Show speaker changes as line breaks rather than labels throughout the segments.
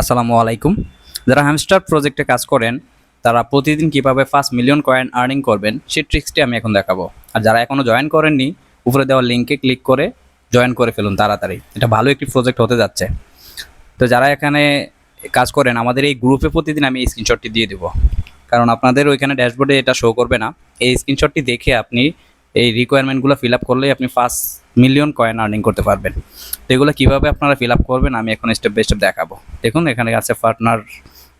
আসসালামু আলাইকুম। যারা হ্যামস্টার প্রজেক্টে কাজ করেন, তারা প্রতিদিন কীভাবে ফার্স্ট মিলিয়ন কয়েন আর্নিং করবেন, সেই ট্রিক্সটি আমি এখন দেখাবো। আর যারা এখনও জয়েন করেননি, উপরে দেওয়া লিঙ্কে ক্লিক করে জয়েন করে ফেলুন তাড়াতাড়ি। এটা ভালো একটি প্রজেক্ট হতে যাচ্ছে। তো যারা এখানে কাজ করেন, আমাদের এই গ্রুপে প্রতিদিন আমি এই স্ক্রিনশটটি দিয়ে দেবো। কারণ আপনাদের ওইখানে ড্যাশবোর্ডে এটা শো করবে না। এই স্ক্রিনশটটি দেখে আপনি এই রিকোয়ারমেন্টগুলো ফিল আপ করলেই আপনি ফার্স্ট মিলিয়ন কয়েন আর্নিং করতে পারবেন। তো এগুলো কীভাবে আপনারা ফিল আপ করবেন আমি এখন স্টেপ বাই স্টেপ দেখাবো। দেখুন, এখানে আছে পার্টনার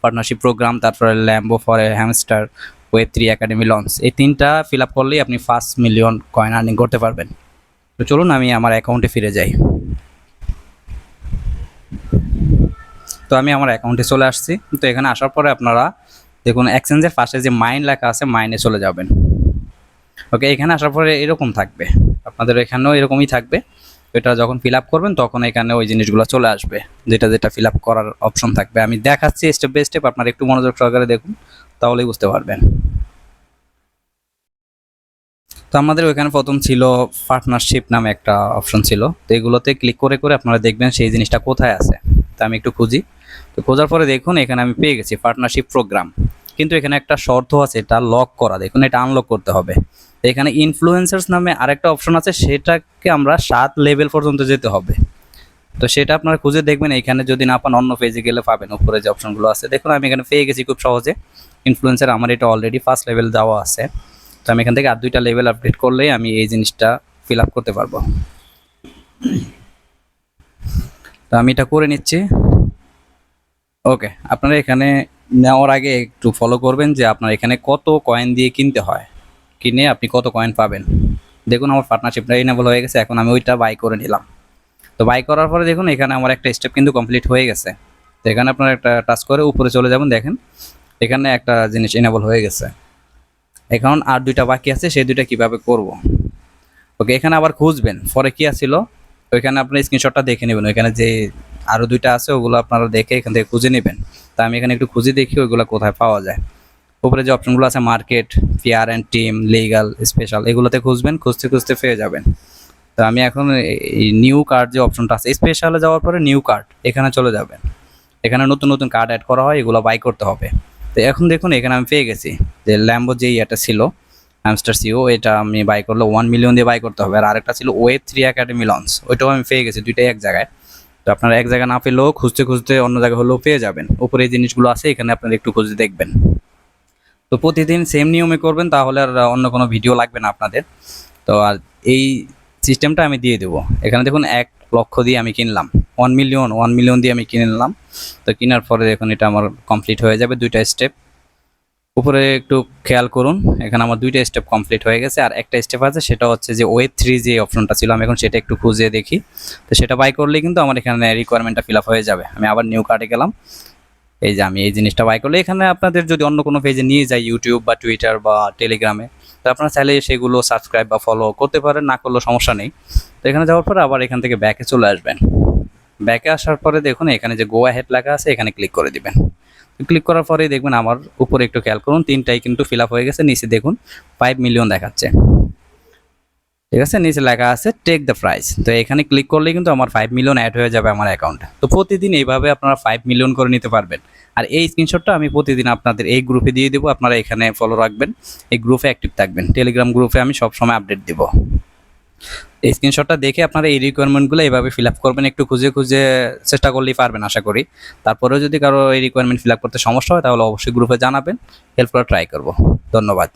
পার্টনারশিপ প্রোগ্রাম তারপরে Lambo for hamster web three academy launch এই তিনটা ফিল আপ করলেই আপনি ফার্স্ট মিলিয়ন কয়েন আর্নিং করতে পারবেন। তো চলুন, আমি আমার অ্যাকাউন্টে ফিরে যাই। তো আমি আমার অ্যাকাউন্টে চলে আসছি। তো এখানে আসার পরে আপনারা দেখুন এক্সচেঞ্জের পাশে যে মাইন লেখা আছে মাইনে চলে যাবেন। ওকে এখানে আসার পরে এরকম থাকবে। আপনাদের এখানেও এরকমই থাকবে। এটা যখন ফিল করবেন, তখন এখানে ওই জিনিসগুলো চলে আসবে। যেটা যেটা ফিল করার অপশন থাকবে। আমি দেখাচ্ছি স্টেপ বাই স্টেপ আপনারা একটু মনোযোগ সহকারে দেখুন, তাহলেই বুঝতে পারবেন। তো আমাদের ওইখানে প্রথম ছিল পার্টনারশিপ নামে একটা অপশন ছিল। তো এগুলোতে ক্লিক করে করে আপনারা দেখবেন সেই জিনিসটা কোথায় আছে। তা আমি একটু খুঁজি। তো খোঁজার পরে দেখুন, এখানে আমি পেয়ে গেছি পার্টনারশিপ প্রোগ্রাম কিন্তু এখানে একটা শর্ত আছে, এটা লক করা। দেখুন, এটা আনলক করতে হবে। এখানে ইনফ্লুয়েন্সার্স নামে আরেকটা অপশন আছে, সেটাকে আমরা সাত লেভেল পর্যন্ত যেতে হবে। তো সেটা আপনারা খুঁজে দেখবেন, এখানে যদি না পান, অন্য পেজে গেলে পাবেন। উপরে যে অপশনগুলো আছে, দেখুন, আমি এখানে পেয়ে গেছি খুব সহজে। ইনফ্লুয়েন্সার আমার এটা অলরেডি ফার্স্ট লেভেল দেওয়া আছে। তো আমি এখান থেকে আর দুইটা লেভেল আপডেট করলেই আমি এই জিনিসটা ফিল আপ করতে পারব। তো আমি এটা করে নিচ্ছি। ওকে আপনারা এখানে নেওয়ার আগে একটু ফলো করবেন যে আপনার এখানে কত কয়েন দিয়ে কিনতে হয়। কিনে আপনি কত কয়েন পাবেন। দেখুন আমার পার্টনারশিপটা ইনেবল হয়ে গেছে, এখন আমি ওইটা বাই করে নিলাম। তো বাই করার পরে দেখুন, এখানে আমার একটা স্টেপ কিন্তু কমপ্লিট হয়ে গেছে। তো এখানে আপনারা একটা টাচ করে উপরে চলে যাবেন, দেখেন। এখানে একটা জিনিস ইনেবল হয়ে গেছে। এখন আর দুইটা বাকি আছে, সেই দুইটা কীভাবে করব? ওকে, এখানে আবার খুঁজবেন, পরে কী আছিল? ওইখানে আপনার স্ক্রিনশটটা দেখে নেবেন। ওইখানে যে আরও দুইটা আছে, ওগুলো আপনারা দেখে এখান থেকে খুঁজে নেবেন। তা আমি এখানে একটু খুঁজে দেখি ওইগুলো কোথায় পাওয়া যায়। উপরে যে অপশনগুলো আছে market PR and team legal special এগুলোতে খুঁজবেন, খুঁজতে খুঁজতে পেয়ে যাবেন। তো আমি এখন এই নিউ কার্ড যে অপশনটা আছে স্পেশালে যাওয়ার পরে নিউ কার্ড এখানে চলে যাবেন। এখানে নতুন নতুন কার্ড অ্যাড করা হয়, এগুলো বাই করতে হবে। তো এখন দেখুন, এখানে আমি পেয়ে গেছি যে ল্যাম্বো যে ইয়েটা ছিল হ্যামস্টার সিও এটা আমি বাই করলে ওয়ান মিলিয়ন দিয়ে বাই করতে হবে। আর আরেকটা ছিল ওয়েব থ্রি একাডেমি লঞ্চ ওইটাও আমি পেয়ে গেছি দুইটাই এক জায়গায়। তো আপনারা এক জায়গায় না পেলেও খুঁজতে খুঁজতে অন্য জায়গা হলেও পেয়ে যাবেন। উপরে এই জিনিসগুলো আছে, এখানে আপনারা একটু খুঁজে দেখবেন। তো প্রতিদিন সেম নিয়মে করবেন, তাহলে আর অন্য কোনো ভিডিও লাগবে না আপনাদের। তো আর এই সিস্টেমটা আমি দিয়ে দেবো। এখানে দেখুন, এক লক্ষ দিয়ে আমি কিনলাম। ওয়ান মিলিয়ন ওয়ান মিলিয়ন দিয়ে আমি কিনে নিলাম তো কেনার পরে দেখুন, এটা আমার কমপ্লিট হয়ে যাবে দুইটা স্টেপ উপরে একটু খেয়াল করুন, এখানে আমার দুইটা স্টেপ কমপ্লিট হয়ে গেছে, আর একটা স্টেপ আছে, সেটা হচ্ছে যে ওয়েব থ্রি যে অপশনটা ছিল, আমি এখন সেটা একটু খুঁজে দেখি। তো সেটা বাই করলেই কিন্তু আমার এখানে রিকোয়ারমেন্টটা ফিল আপ হয়ে যাবে। আমি আবার নিউ কার্ডে গেলাম। এই যে আমি এই জিনিসটা বাই করলে, এখানে আপনাদের যদি অন্য কোনো পেজে নিয়ে যাই ইউটিউব বা টুইটার বা টেলিগ্রামে তো আপনারা চাইলে সেগুলো সাবস্ক্রাইব বা ফলো করতে পারেন, না করলেও সমস্যা নেই। তো এখানে যাওয়ার পরে আবার এখান থেকে ব্যাকে চলে আসবেন। ব্যাকে আসার পরে দেখুন, এখানে যে গোয়া হেড লেখা আছে, এখানে ক্লিক করে দিবেন। ক্লিক করার পরেই দেখবেন আমার উপরে একটু খেয়াল করুন, তিনটাই কিন্তু ফিল হয়ে গেছে, নিচে দেখুন ফাইভ মিলিয়ন দেখাচ্ছে। ঠিক আছে? নিচে লেখা আছে টেক দ্য প্রাইস তো এখানে ক্লিক করলে কিন্তু আমার ফাইভ মিলিয়ন অ্যাড হয়ে যাবে আমার অ্যাকাউন্টে তো প্রতিদিন এইভাবে আপনারা ফাইভ মিলিয়ন করে নিতে পারবেন। আর এই স্ক্রিনশটটা আমি প্রতিদিন আপনাদের এই গ্রুপে দিয়ে দেবো, আপনারা এখানে ফলো রাখবেন, এই গ্রুপে অ্যাক্টিভ থাকবেন। টেলিগ্রাম গ্রুপে আমি সবসময় আপডেট দিব। স্ক্রিনশটটা দেখে আপনারা এই রিকোয়ারমেন্টগুলো এইভাবে ফিল আপ করবেন, একটু খুঁজে খুঁজে চেষ্টা করলেই পারবেন, আশা করি। তারপরেও যদি কারও এই রিকোয়ারমেন্ট ফিল আপ করতে সমস্যা হয়, তাহলে অবশ্যই গ্রুপে জানাবেন হেল্প করা ট্রাই করব। ধন্যবাদ।